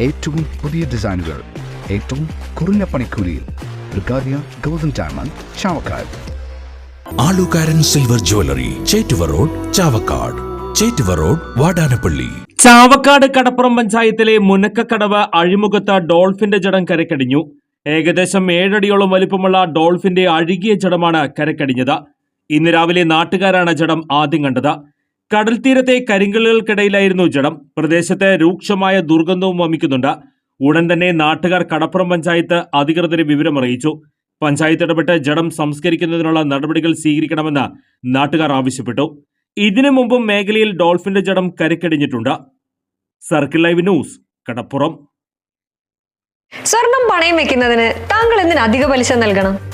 ഏറ്റവും പുതിയ ഡിസൈനുകൾ ഏറ്റവും കുറഞ്ഞ പണിക്കൂലിയിൽ ബ്രിഗാദിയ golden diamond Chavakkad. ആലുകാരൻ silver jewellery Chettuva road Chavakkad. Chettuva road Vadanappally. Chavakkad Kadappuram പഞ്ചായത്തിലെ മുനക്കക്കടവ് അഴിമുഖത്ത് ഡോൾഫിന്റെ ജടം കരക്കടിഞ്ഞു. ഏകദേശം ഏഴടിയോളം വലിപ്പമുള്ള ഡോൾഫിന്റെ അഴുകിയ ജടമാണ് കരക്കടിഞ്ഞത്. ഇന്ന് രാവിലെ നാട്ടുകാരാണ് ജടം ആദ്യം കണ്ടത്. കടൽ തീരത്തെ കരിങ്കല്ലുകൾക്കിടയിലായിരുന്നു ജഡം. പ്രദേശത്ത് രൂക്ഷമായ ദുർഗന്ധവും വമിക്കുന്നുണ്ട്. ഉടൻ തന്നെ നാട്ടുകാർ കടപ്പുറം പഞ്ചായത്ത് അധികൃതരെ വിവരമറിയിച്ചു. പഞ്ചായത്ത് ഇടപെട്ട് ജഡം സംസ്കരിക്കുന്നതിനുള്ള നടപടികൾ സ്വീകരിക്കണമെന്ന് നാട്ടുകാർ ആവശ്യപ്പെട്ടു. ഇതിനു മുമ്പും മേഖലയിൽ ഡോൾഫിന്റെ ജഡം കരക്കടിഞ്ഞിട്ടുണ്ട്. Circle live news Kadappuram. സ്വർണം പണയം വെക്കുന്നതിന് താങ്കൾ എന്തിന് അധിക പലിശ നൽകണം?